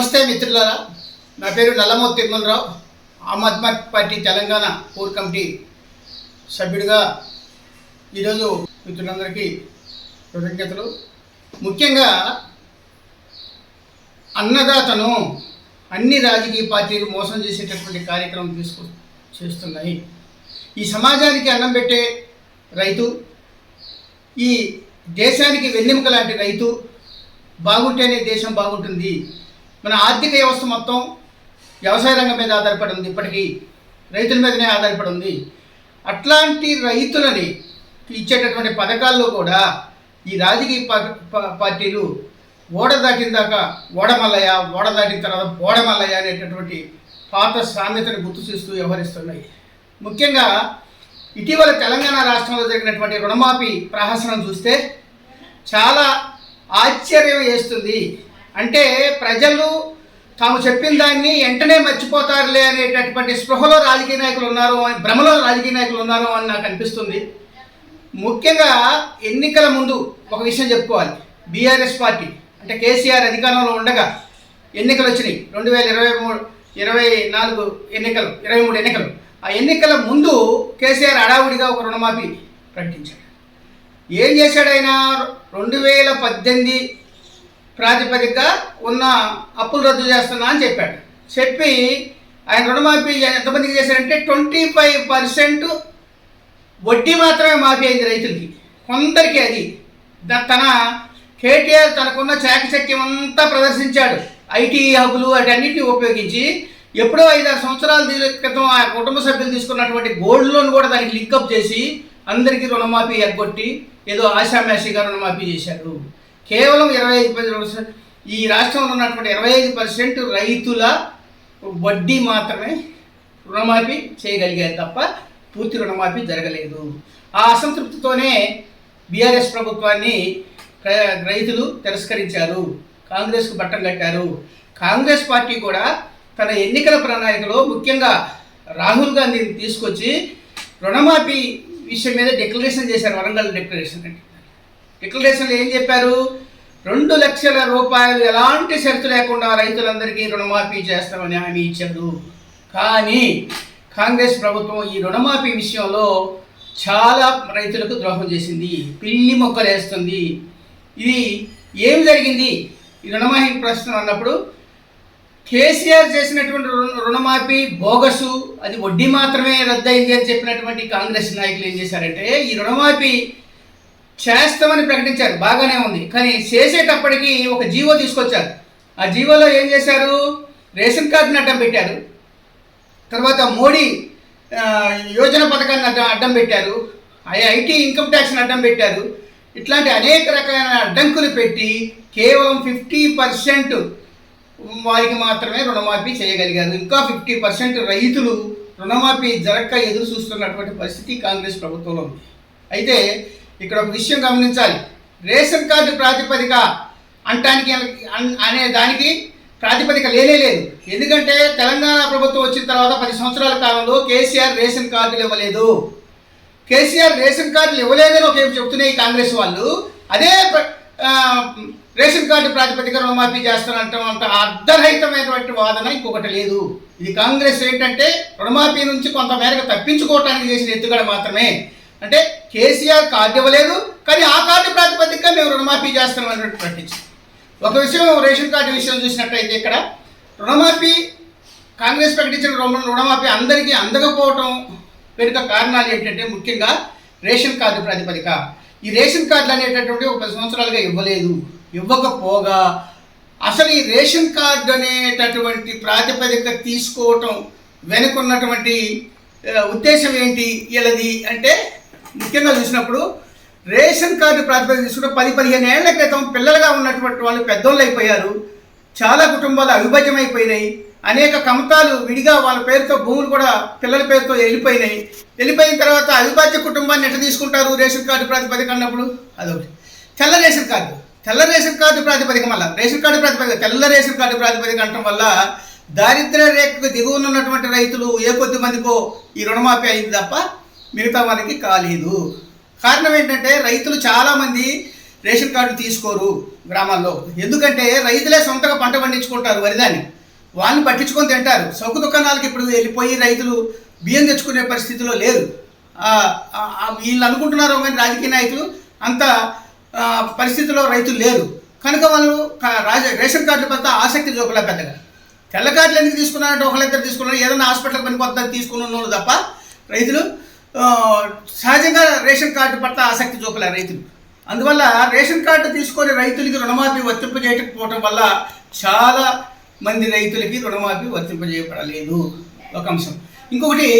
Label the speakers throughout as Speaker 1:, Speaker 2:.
Speaker 1: నమస్తే మిత్రులారా. నా పేరు Nallamoth Tirumalarao. Aam Aadmi Party Telangana core committee సభ్యుడిగా ఈరోజు మిత్రులందరికీ కృతజ్ఞతలు. ముఖ్యంగా అన్నదాతను అన్ని రాజకీయ పార్టీలు మోసం చేసేటటువంటి కార్యక్రమం తీసుకు చేస్తున్నాయి. ఈ సమాజానికి అన్నం పెట్టే రైతు ఈ దేశానికి వెన్నెముక లాంటి రైతు బాగుంటేనే దేశం బాగుంటుంది. మన ఆర్థిక వ్యవస్థ మొత్తం వ్యవసాయ రంగం మీద ఆధారపడి ఉంది. ఇప్పటికీ రైతుల మీదనే ఆధారపడి ఉంది. అట్లాంటి రైతులని ఇచ్చేటటువంటి పథకాల్లో కూడా ఈ రాజకీయ పార్టీలు ఓడ దాటిన దాకా ఓడమల్లయ్య ఓడ దాటిన తర్వాత ఓడమల్లయ్య అనేటటువంటి పాత సామెతను గుర్తు చేస్తూ వ్యవహరిస్తున్నాయి. ముఖ్యంగా ఇటీవల తెలంగాణ రాష్ట్రంలో జరిగినటువంటి రుణమాఫీ ప్రహసనం చూస్తే చాలా ఆశ్చర్యం వేస్తుంది. అంటే ప్రజలు తాము చెప్పిన దాన్ని వెంటనే మర్చిపోతారులే అనేటటువంటి స్పృహలో రాజకీయ నాయకులు ఉన్నారు అని భ్రమలో రాజకీయ నాయకులు ఉన్నారు అని నాకు అనిపిస్తుంది. ముఖ్యంగా ఎన్నికల ముందు ఒక విషయం చెప్పుకోవాలి. బీఆర్ఎస్ పార్టీ అంటే కేసీఆర్ అధికారంలో ఉండగా ఎన్నికలు వచ్చినాయి. రెండు వేల ఇరవై మూడు ఇరవై నాలుగు ఎన్నికలు ఇరవై మూడు ఎన్నికలు. ఆ ఎన్నికల ముందు కేసీఆర్ అడావుడిగా ఒక రుణమాఫీ ప్రకటించాడు. ఏం చేశాడు ఆయన? రెండు వేల పద్దెనిమిది ప్రాతిపదికగా ఉన్న అప్పులు రద్దు చేస్తున్నా అని చెప్పాడు. చెప్పి ఆయన రుణమాఫీ ఎంతమందికి చేశారంటే ట్వంటీ ఫైవ్ పర్సెంట్ వడ్డీ మాత్రమే మాఫీ అయింది రైతులకి. కొందరికి అది. తన కేటీఆర్ తనకున్న చాకచక్యం అంతా ప్రదర్శించాడు. ఐటీ హబ్బులు వాటన్నిటిని ఉపయోగించి ఎప్పుడో ఐదారు సంవత్సరాల క్రితం ఆ కుటుంబ సభ్యులు తీసుకున్నటువంటి గోల్డ్ లోన్ కూడా దానికి లింకప్ చేసి అందరికీ రుణమాఫీ ఎగ్గొట్టి ఏదో ఆశామాషిగా రుణమాఫీ చేశారు. కేవలం ఇరవై ఐదు పర్సెంట్ ఈ రాష్ట్రంలో ఉన్నటువంటి ఇరవై ఐదు పర్సెంట్ రైతుల వడ్డీ మాత్రమే రుణమాఫీ చేయగలిగారు తప్ప పూర్తి రుణమాఫీ జరగలేదు. ఆ అసంతృప్తితోనే బీఆర్ఎస్ ప్రభుత్వాన్ని రైతులు తిరస్కరించారు. కాంగ్రెస్కు బట్టం కట్టారు. కాంగ్రెస్ పార్టీ కూడా తన ఎన్నికల ప్రణాళికలో ముఖ్యంగా రాహుల్ గాంధీని తీసుకొచ్చి రుణమాఫీ విషయం మీద డిక్లరేషన్ చేశారు. వరంగల్ డిక్లరేషన్ అంటే డిక్లరేషన్లో ఏం చెప్పారు? రెండు లక్షల రూపాయలు ఎలాంటి షరతు లేకుండా రైతులందరికీ రుణమాఫీ చేస్తామని హామీ ఇచ్చారు కానీ కాంగ్రెస్ ప్రభుత్వం ఈ రుణమాఫీ విషయంలో చాలా రైతులకు ద్రోహం చేసింది. పిల్లి మొక్కలేస్తుంది. ఇది ఏం జరిగింది? ఈ రుణమాఫీ ప్రశ్న అన్నప్పుడు కేసీఆర్ చేసినటువంటి రుణ రుణమాఫీ బోగసు అది వడ్డీ మాత్రమే రద్దయింది అని చెప్పినటువంటి కాంగ్రెస్ నాయకులు ఏం చేశారంటే ఈ రుణమాఫీ చేస్తామని ప్రకటించారు. బాగానే ఉంది. కానీ చేసేటప్పటికి ఒక జీవో తీసుకొచ్చారు. ఆ జీవోలో ఏం చేశారు? రేషన్ కార్డుని అడ్డం పెట్టారు. తర్వాత మోడీ యోజన పథకాన్ని అడ్డం అడ్డం పెట్టారు. ఐఐటీ ఐటీ ఇన్కమ్ ట్యాక్స్ని అడ్డం పెట్టారు. ఇట్లాంటి అనేక రకాలైన అడ్డంకులు పెట్టి కేవలం ఫిఫ్టీ పర్సెంట్ వారికి మాత్రమే రుణమాఫీ చేయగలిగారు. ఇంకా ఫిఫ్టీ పర్సెంట్ రైతులు రుణమాఫీ జరక్క ఎదురు చూస్తున్నటువంటి పరిస్థితి కాంగ్రెస్ ప్రభుత్వంలో ఉంది. అయితే ఇక్కడ ఒక విషయం గమనించాలి. రేషన్ కార్డు ప్రాతిపదిక అంటానికి అన్- అనే దానికి ప్రాతిపదిక లేనే లేదు. ఎందుకంటే తెలంగాణ ప్రభుత్వం వచ్చిన తర్వాత పది సంవత్సరాల కాలంలో కేసీఆర్ రేషన్ కార్డులు ఇవ్వలేదు. కేసీఆర్ రేషన్ కార్డులు ఇవ్వలేదని ఒక చెప్తున్నాయి కాంగ్రెస్ వాళ్ళు? అదే ప్ర- రేషన్ కార్డు ప్రాతిపదిక రుణమాఫీ చేస్తానంటాం అంత అర్ధరహితమైనటువంటి వాదన ఇంకొకటి లేదు. ఇది కాంగ్రెస్ ఏంటంటే రుణమాఫీ నుంచి కొంత మేరకు తప్పించుకోవటానికి చేసిన ఎత్తుగడ మాత్రమే. అంటే కేసీఆర్ కార్డు ఇవ్వలేదు కానీ ఆ కార్డు ప్రాతిపదికగా మేము రుణమాఫీ చేస్తున్నాం అన్నట్టు ప్రకటించింది ఒక విషయం రేషన్ కార్డు విషయం చూసినట్టయితే ఇక్కడ రుణమాఫీ కాంగ్రెస్ ప్రకటించిన రుణ రుణమాఫీ అందరికీ అందకపోవటం వెనుక కారణాలు ఏంటంటే ముఖ్యంగా రేషన్ కార్డు ప్రాతిపదిక. ఈ రేషన్ కార్డులు అనేటటువంటి ఒక పది సంవత్సరాలుగా ఇవ్వలేదు ఇవ్వకపోగా. అసలు ఈ రేషన్ కార్డు అనేటటువంటి ప్రాతిపదిక తీసుకోవటం వెనుకున్నటువంటి ఉద్దేశం ఏంటి? వీళ్ళది అంటే ముఖ్యంగా చూసినప్పుడు రేషన్ కార్డు ప్రాతిపదిక తీసుకుంటే పది పదిహేను ఏళ్ళ క్రితం పిల్లలుగా ఉన్నటువంటి వాళ్ళు పెద్దోళ్ళు అయిపోయారు. చాలా కుటుంబాలు అవిభజ్యమైపోయినాయి. అనేక కమతాలు విడిగా వాళ్ళ పేరుతో భూములు కూడా పిల్లల పేరుతో వెళ్ళిపోయినాయి. వెళ్ళిపోయిన తర్వాత అవిభాజ్య కుటుంబాన్ని ఎట్లా తీసుకుంటారు రేషన్ కార్డు ప్రాతిపదిక అన్నప్పుడు? అదొకటి. తెల్ల రేషన్ కార్డు. తెల్ల రేషన్ కార్డు ప్రాతిపదిక మళ్ళీ. రేషన్ కార్డు ప్రాతిపదిక తెల్ల రేషన్ కార్డు ప్రాతిపదిక అనటం వల్ల దారిద్ర్య రేఖకు దిగువ ఉన్నటువంటి రైతులు ఏ కొద్ది మందికో ఈ రుణమాఫీ అయింది తప్ప మిగతా వారికి కాలేదు కారణం ఏంటంటే రైతులు చాలామంది రేషన్ కార్డు తీసుకోరు గ్రామాల్లో. ఎందుకంటే రైతులే సొంతగా పంట పండించుకుంటారు వరిదాన్ని వాళ్ళని పట్టించుకొని తింటారు. సౌకు దుకాణాలకు ఇప్పుడు వెళ్ళిపోయి రైతులు బియ్యం తెచ్చుకునే పరిస్థితిలో లేరు. వీళ్ళు అనుకుంటున్నారు కానీ రాజకీయ నాయకులు అంత పరిస్థితిలో రైతులు లేరు. కనుక వాళ్ళు రాజ రేషన్ కార్డుల పట్ల ఆసక్తి చూపలే పెద్దగా. తెల్ల కార్డులు ఎందుకు తీసుకున్నారంటే ఒకళ్ళిద్దరు తీసుకున్నారు. ఏదైనా హాస్పిటల్ పని కొత్త తీసుకున్న వాళ్ళు తప్ప రైతులు సహజంగా రేషన్ కార్డు పట్ల ఆసక్తి చూపలే రైతులు. అందువల్ల రేషన్ కార్డు తీసుకొని రైతులకి రుణమాఫీ వర్తింపజేయకపోవడం వల్ల చాలా మంది రైతులకి రుణమాఫీ వర్తింపజేయబడలేదు. ఒక అంశం. ఇంకొకటి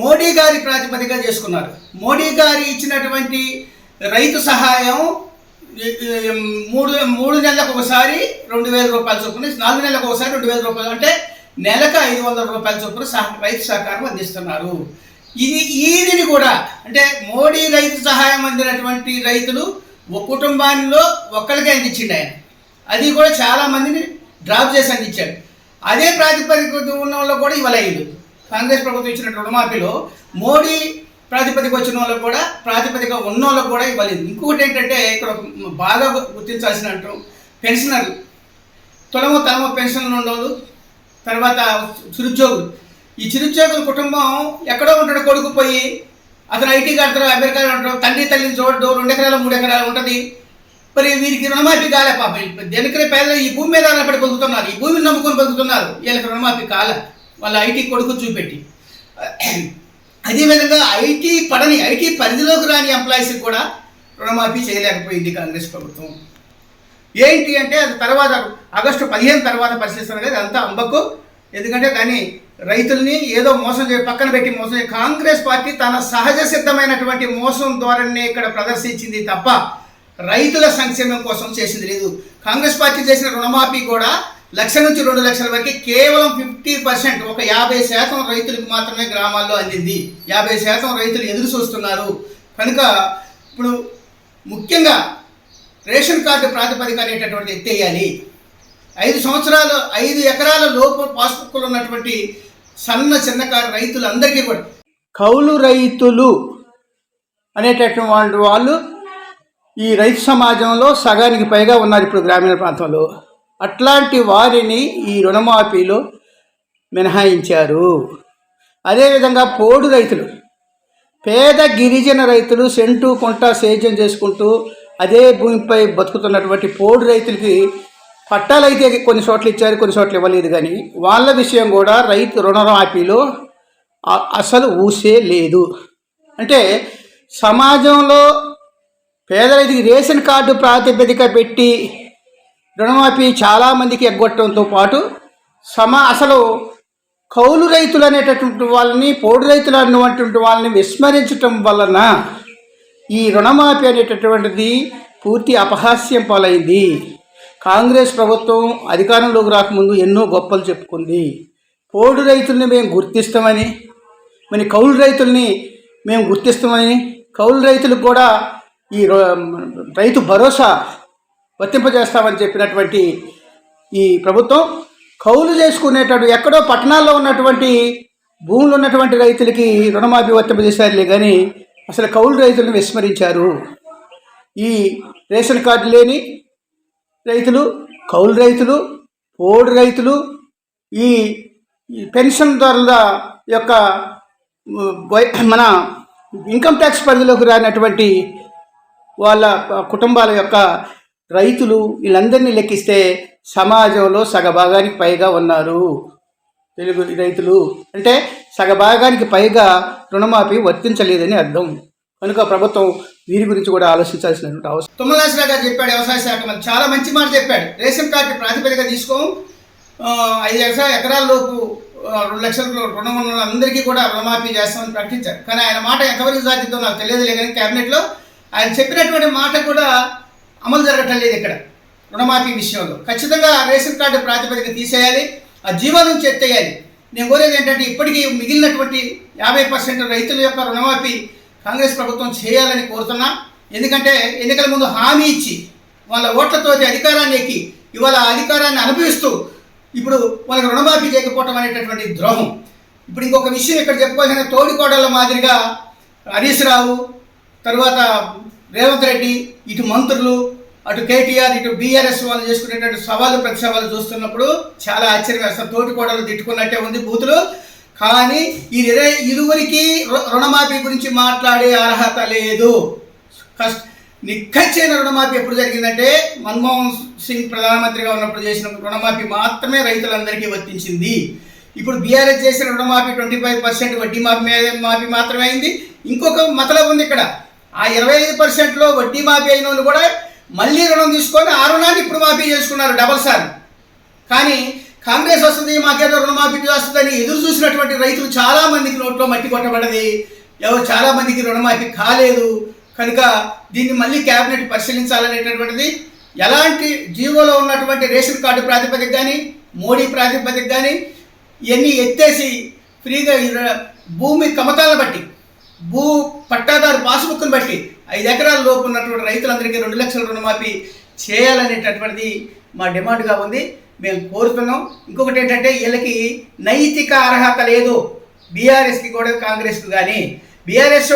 Speaker 1: మోడీ గారి ప్రాతిపదిగా చేసుకున్నారు. మోడీ గారి ఇచ్చినటువంటి రైతు సహాయం మూడు మూడు నెలలకు ఒకసారి రెండు వేల రూపాయల చొప్పున నాలుగు నెలలకు ఒకసారి రెండు వేల రూపాయలు అంటే నెలకు ఐదు వందల రూపాయల చొప్పున సహ రైతు సహకారం అందిస్తున్నారు. ఇది ఈదిని కూడా అంటే మోడీ రైతు సహాయం అందినటువంటి రైతులు ఒక కుటుంబాల్లో ఒక్కరికే అందించిండు ఆయన. అది కూడా చాలా మందిని డ్రాప్ చేసి అందించాడు. అదే ప్రాతిపదిక ఉన్న వాళ్ళు కూడా ఇవ్వలేదు కాంగ్రెస్ ప్రభుత్వం ఇచ్చిన రుణమాఫీలో మోడీ ప్రాతిపదిక వచ్చిన వాళ్ళకు కూడా ప్రాతిపదిక ఉన్న వాళ్ళకు కూడా ఇవ్వలేదు ఇంకొకటి ఏంటంటే ఇక్కడ బాగా గుర్తించాల్సిన పెన్షనర్లు. తొలము తలమో పెన్షన్లు ఉండవు తర్వాత నిరుద్యోగులు ఈ చిరుద్యోగుల కుటుంబం ఎక్కడో ఉంటాడు కొడుకు పోయి అతను ఐటీ కడతారు అమెరికాలో ఉంటాడు తండ్రి తల్లిని చూడడు రెండు ఎకరాలు మూడు ఎకరాలు ఉంటుంది. మరి వీరికి రుణమాఫీ కాలే పాప. దేనికనే పేదలు ఈ భూమి మీద ఆధారపడి బతుకుతున్నారు ఈ భూమిని నమ్ముకొని బతుకుతున్నారు వీళ్ళకి రుణమాఫీ కాలే. వాళ్ళ ఐటీ కొడుకు చూపెట్టి. అదేవిధంగా ఐటీ పడని ఐటీ పరిధిలోకి రాని ఎంప్లాయీస్కి కూడా రుణమాఫీ చేయలేకపోయింది కాంగ్రెస్ ప్రభుత్వం. ఏంటి అంటే అది తర్వాత ఆగస్టు పదిహేను తర్వాత పరిశీలిస్తాను కదా అంతా అంబకు. ఎందుకంటే దాన్ని రైతుల్ని ఏదో మోసం చేయ పక్కన పెట్టి మోసం చేయ కాంగ్రెస్ పార్టీ తన సహజ సిద్ధమైనటువంటి మోసం ధోరణిని ఇక్కడ ప్రదర్శించింది తప్ప రైతుల సంక్షేమం కోసం చేసింది లేదు. కాంగ్రెస్ పార్టీ చేసిన రుణమాఫీ కూడా లక్ష నుంచి రెండు లక్షల వరకు కేవలం ఫిఫ్టీ పర్సెంట్ ఒక యాభై శాతం రైతులకు మాత్రమే గ్రామాల్లో అందింది. యాభై శాతం రైతులు ఎదురు చూస్తున్నారు. కనుక ఇప్పుడు ముఖ్యంగా రేషన్ కార్డు ప్రాతిపదిక అనేటటువంటి ఎత్తేయాలి. ఐదు సంవత్సరాలు ఐదు ఎకరాల లోపు పాస్బుక్లు ఉన్నటువంటి సన్న చిన్నకారు రైతులందరికీ కూడా. కౌలు రైతులు అనేటటువంటి వాళ్ళు వాళ్ళు ఈ రైతు సమాజంలో సగానికి పైగా ఉన్నారు ఇప్పుడు గ్రామీణ ప్రాంతంలో. అట్లాంటి వారిని ఈ రుణమాఫీలో మినహాయించారు. అదేవిధంగా పోడు రైతులు పేద గిరిజన రైతులు సెంటు కొంట సేద్యం చేసుకుంటూ అదే భూమిపై బతుకుతున్నటువంటి పోడు రైతులకి పట్టాలు అయితే కొన్ని చోట్ల ఇచ్చారు కొన్ని చోట్ల ఇవ్వలేదు కానీ వాళ్ళ విషయం కూడా రైతు రుణమాఫీలో అసలు ఊసే లేదు. అంటే సమాజంలో పేద రైతుకి రేషన్ కార్డు ప్రాతిపదిక పెట్టి రుణమాఫీ చాలామందికి ఎగ్గొట్టడంతో పాటు సమా అసలు కౌలు రైతులు అనేటటువంటి వాళ్ళని పోడు రైతులు అనేటువంటి వాళ్ళని విస్మరించటం వలన ఈ రుణమాఫీ అనేటటువంటిది పూర్తి అపహాస్యం పాలైంది. కాంగ్రెస్ ప్రభుత్వం అధికారంలోకి రాకముందు ఎన్నో గొప్పలు చెప్పుకుంది. పోడు రైతుల్ని మేము గుర్తిస్తామని మరి కౌలు రైతుల్ని మేము గుర్తిస్తామని కౌలు రైతులకు కూడా ఈ రో- రైతు భరోసా వర్తింపజేస్తామని చెప్పినటువంటి ఈ ప్రభుత్వం కౌలు చేసుకునేటటువంటి ఎక్కడో పట్టణాల్లో ఉన్నటువంటి భూములు ఉన్నటువంటి రైతులకి రుణమాఫీ వర్తింపజేశారులే కానీ అసలు కౌలు రైతులను విస్మరించారు. ఈ రేషన్ కార్డు లేని రైతులు కౌలు రైతులు పోడు రైతులు ఈ పెన్షన్ పెన్షన్దారుల యొక్క మన ఇన్కమ్ ట్యాక్స్ పరిధిలోకి రానటువంటి వాళ్ళ కుటుంబాల యొక్క రైతులు వీళ్ళందరినీ లెక్కిస్తే సమాజంలో సగభాగానికి పైగా ఉన్నారు. తెలుగు రైతులు అంటే సగభాగానికి పైగా రుణమాఫీ వర్తించలేదని అర్థం. కనుక ప్రభుత్వం వీరి గురించి కూడా ఆలోచించాల్సినటువంటి అవసరం. తుమ్మలాసరావు గారు చెప్పాడు వ్యవసాయ శాఖ మంత్రి చాలా మంచి మాట చెప్పాడు. రేషన్ కార్డు ప్రాతిపదిక తీసుకో. ఐదు లక్షల ఎకరాల లోపు రెండు లక్షల రుణం ఉన్న అందరికీ కూడా రుణమాఫీ చేస్తామని ప్రకటించారు. కానీ ఆయన మాట ఎంతవరకు సాధిద్దో నాకు తెలియదులే కానీ క్యాబినెట్లో ఆయన చెప్పినటువంటి మాట కూడా అమలు జరగటం లేదు ఇక్కడ రుణమాఫీ విషయంలో. ఖచ్చితంగా రేషన్ కార్డు ప్రాతిపదిక తీసేయాలి ఆ జీవో నుంచి ఎత్తేయాలి. నేను కోరేది ఏంటంటే ఇప్పటికీ మిగిలినటువంటి యాభై పర్సెంట్ రైతుల యొక్క రుణమాఫీ కాంగ్రెస్ ప్రభుత్వం చేయాలని కోరుతున్నా. ఎందుకంటే ఎన్నికల ముందు హామీ ఇచ్చి వాళ్ళ ఓట్లతో అధికారాన్ని ఎక్కి ఇవాళ అధికారాన్ని అనుభవిస్తూ ఇప్పుడు వాళ్ళకి రుణమాఫీ చేయకపోవటం అనేటటువంటి ద్రోహం. ఇప్పుడు ఇంకొక విషయం ఇక్కడ చెప్పుకోవాల్సిన తోడికోడల మాదిరిగా హరీష్ రావు తర్వాత రేవంత్ రెడ్డి ఇటు మంత్రులు అటు కేటీఆర్ ఇటు బీఆర్ఎస్ వాళ్ళు చేసుకునేటువంటి సవాలు ప్రతి చూస్తున్నప్పుడు చాలా ఆశ్చర్యం వేస్తారు. తోటికోడలు తిట్టుకున్నట్టే ఉంది బూతులు. కానీ ఈ ఇరువురికి రు- రుణమాఫీ గురించి మాట్లాడే అర్హత లేదు. కష్ట నిక్కచ్చైన రుణమాఫీ ఎప్పుడు జరిగిందంటే మన్మోహన్ సింగ్ ప్రధానమంత్రిగా ఉన్నప్పుడు చేసిన రుణమాఫీ మాత్రమే రైతులందరికీ వర్తించింది. ఇప్పుడు బీఆర్ఎస్ చేసిన రుణమాఫీ ట్వంటీ ఫైవ్ పర్సెంట్ వడ్డీ మాఫీ మీద- మాఫీ మాత్రమే అయింది. ఇంకొక మతలబు ఉంది ఇక్కడ. ఆ ఇరవై ఐదు పర్సెంట్లో వడ్డీ మాఫీ అయిన వాళ్ళు కూడా మళ్ళీ రుణం తీసుకొని ఆ రుణాన్ని ఇప్పుడు మాఫీ చేసుకున్నారు డబల్ సార్ కానీ కాంగ్రెస్ వస్తుంది మాకేదో రుణమాఫీ వస్తుందని ఎదురు చూసినటువంటి రైతులు చాలా మందికి నోట్లో మట్టి కొట్టబడది. ఎవరు చాలా మందికి రుణమాఫీ కాలేదు. కనుక దీన్ని మళ్ళీ క్యాబినెట్ పరిశీలించాలనేటటువంటిది ఎలాంటి జీవోలో ఉన్నటువంటి రేషన్ కార్డు ప్రాతిపదిక కానీ మోడీ ప్రాతిపదిక కానీ ఇవన్నీ ఎత్తేసి ఫ్రీగా భూమి కమతాలను బట్టి భూ పట్టాదారు పాసుబుక్ను బట్టి ఐదు ఎకరాల లోపు ఉన్నటువంటి రైతులందరికీ రెండు లక్షల రుణమాఫీ చేయాలనేటటువంటిది మా డిమాండ్గా ఉంది. మేము కోరుతున్నాం. ఇంకొకటి ఏంటంటే వీళ్ళకి నైతిక అర్హత లేదు. బీఆర్ఎస్కి కూడా కాంగ్రెస్కి కానీ బీఆర్ఎస్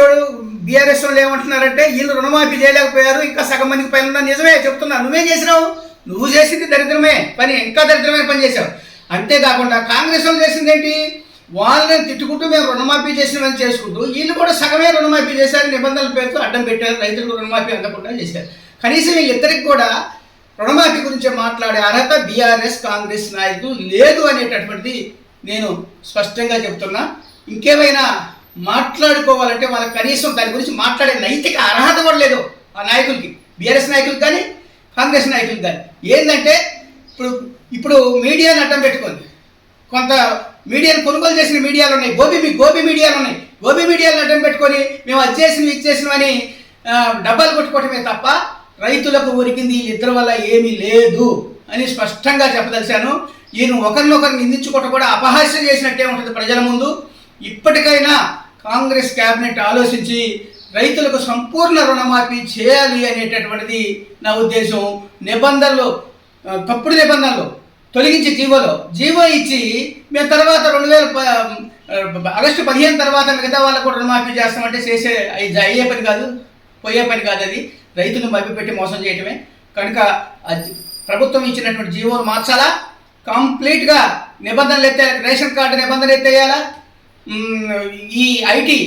Speaker 1: బీఆర్ఎస్ వాళ్ళు ఏమంటున్నారంటే వీళ్ళు రుణమాఫీ చేయలేకపోయారు ఇంకా సగం మందికి పైన ఉన్నా నిజమే చెప్తున్నా. నువ్వే చేసినావు? నువ్వు చేసింది దరిద్రమే. పని ఇంకా దరిద్రమైన పని చేసావు అంతేకాకుండా కాంగ్రెస్ వాళ్ళు చేసింది ఏంటి? వాళ్ళని తిట్టుకుంటూ మేము రుణమాఫీ చేసినని చేసుకుంటూ వీళ్ళు కూడా సగమే రుణమాఫీ చేశారు నిబంధనల పేరుతో అడ్డం పెట్టారు రైతులకు రుణమాఫీ అందకుండా చేశారు. కనీసం వీళ్ళిద్దరికి కూడా రుణమాఫీ గురించి మాట్లాడే అర్హత బీఆర్ఎస్ కాంగ్రెస్ నాయకులు లేదు అనేటటువంటిది నేను స్పష్టంగా చెప్తున్నా ఇంకేమైనా మాట్లాడుకోవాలంటే వాళ్ళకి కనీసం దాని గురించి మాట్లాడే నైతిక అర్హత కూడా లేదు ఆ నాయకులకి. బీఆర్ఎస్ నాయకులకు కానీ కాంగ్రెస్ నాయకులకు కానీ. ఏంటంటే ఇప్పుడు ఇప్పుడు మీడియాని అడ్డం పెట్టుకుంది కొంత మీడియాను కొనుగోలు చేసిన మీడియాలు ఉన్నాయి. గోబీ మీ గోబీ మీడియాలు ఉన్నాయి. గోబీ మీడియాలను అడ్డం పెట్టుకొని మేము అది చేసినవి ఇది అని డబ్బాలు కొట్టుకోవటమే తప్ప రైతులకు ఉరికింది వీళ్ళిద్దరి వల్ల ఏమీ లేదు అని స్పష్టంగా చెప్పదలిచాను. ఈయన ఒకరినొకరు నిందించుకోవటం కూడా అపహాస్యం చేసినట్టే ఉంటుంది ప్రజల ముందు. ఇప్పటికైనా కాంగ్రెస్ కేబినెట్ ఆలోచించి రైతులకు సంపూర్ణ రుణమాఫీ చేయాలి అనేటటువంటిది నా ఉద్దేశం. నిబంధనలు తప్పుడు నిబంధనలు తొలగించి జీవోలో. జీవో ఇచ్చి మేము తర్వాత రెండు వేల ఆగస్టు పదిహేను తర్వాత మిగతా వాళ్ళకు రుణమాఫీ చేస్తామంటే చేసే అయ్యే పని కాదు పోయే పని కాదు అది. రైతులను మభ్యపెట్టి మోసం చేయటమే. కనుక అది ప్రభుత్వం ఇచ్చినటువంటి జీవోను మార్చాలా? కంప్లీట్గా నిబంధనలు ఎత్తే రేషన్ కార్డు నిబంధనలు ఎత్తేయాలా? ఈ ఐటీ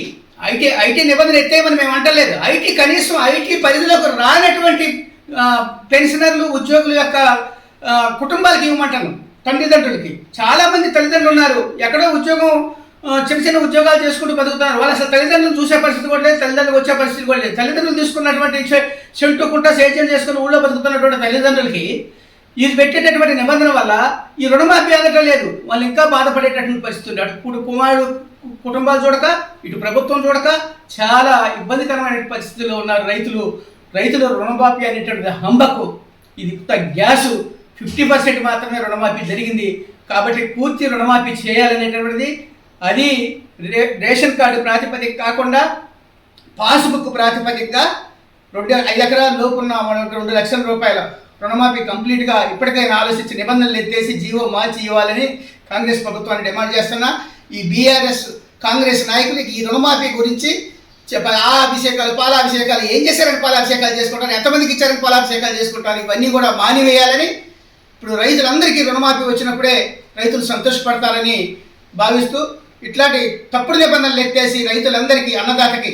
Speaker 1: ఐటీ ఐటీ నిబంధన ఎత్తేయమని మేము అంటలేదు. ఐటీ కనీసం ఐటీ పరిధిలోకి రానటువంటి పెన్షనర్లు ఉద్యోగుల యొక్క కుటుంబాలకి ఇవ్వమంటాను తల్లిదండ్రులకి చాలామంది తల్లిదండ్రులు ఉన్నారు. ఎక్కడో ఉద్యోగం చిన్న చిన్న ఉద్యోగాలు చేసుకుంటూ బతుకుతున్నారు. వాళ్ళు అసలు తల్లిదండ్రులు చూసే పరిస్థితి కూడా లేదు తల్లిదండ్రులు వచ్చే పరిస్థితి కూడా లేదు. తల్లిదండ్రులు తీసుకున్నటువంటి చెట్టు కుంట సేద్యం చేసుకుని ఊళ్ళో బతుకుతున్నటువంటి తల్లిదండ్రులకి ఇది పెట్టేటటువంటి నిబంధన వల్ల ఈ రుణమాఫీ అందటం లేదు. వాళ్ళు ఇంకా బాధపడేటటువంటి పరిస్థితి ఉంది. అటు కుటు కుమారుడు కుటుంబాలు చూడక ఇటు ప్రభుత్వం చూడక చాలా ఇబ్బందికరమైన పరిస్థితుల్లో ఉన్నారు రైతులు. రైతులు రుణమాఫీ అనేటువంటి హంబకు ఇది ఉత్త గ్యాసు. ఫిఫ్టీ పర్సెంట్ మాత్రమే రుణమాఫీ జరిగింది. కాబట్టి పూర్తి రుణమాఫీ చేయాలనేటువంటిది అది రే రేషన్ కార్డు ప్రాతిపదిక కాకుండా పాస్బుక్ ప్రాతిపదికగా రెండు ఐదు ఎకరాల లోపు ఉన్న మనకు రెండు లక్షల రూపాయల రుణమాఫీ కంప్లీట్గా ఇప్పటికైనా ఆలోచించి నిబంధనలు ఎత్తేసి జీవో మార్చి ఇవ్వాలని కాంగ్రెస్ ప్రభుత్వాన్ని డిమాండ్ చేస్తున్నా. ఈ బీఆర్ఎస్ కాంగ్రెస్ నాయకులకి ఈ రుణమాఫీ గురించి చెప్ప ఆ అభిషేకాలు పాలాభిషేకాలు ఏం చేశారని పాలాభిషేకాలు చేసుకుంటారు? ఎంతమందికి ఇచ్చారని పాలాభిషేకాలు చేసుకుంటారు? ఇవన్నీ కూడా మానివేయాలని ఇప్పుడు రైతులందరికీ రుణమాఫీ వచ్చినప్పుడే రైతులు సంతోషపడతారని భావిస్తూ ఇట్లాంటి తప్పుడు నిబంధనలు ఎత్తేసి రైతులందరికీ అన్నదాతకి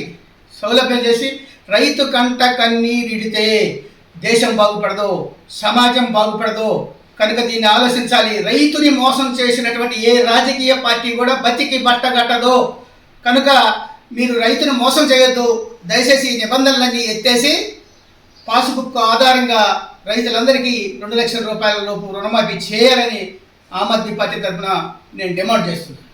Speaker 1: సౌలభ్యం చేసి రైతు కంట కన్నీరిడితే దేశం బాగుపడదు సమాజం బాగుపడదు. కనుక దీన్ని ఆలోచించాలి. రైతుని మోసం చేసినటువంటి ఏ రాజకీయ పార్టీ కూడా బతికి బట్టగట్టదు. కనుక మీరు రైతును మోసం చేయొద్దు. దయచేసి నిబంధనలన్నీ ఎత్తేసి పాస్బుక్ ఆధారంగా రైతులందరికీ రెండు లక్షల రూపాయల లోపు రుణమాఫీ చేయాలని ఆమ్ ఆద్మీ పార్టీ తరఫున నేను డిమాండ్ చేస్తున్నాను.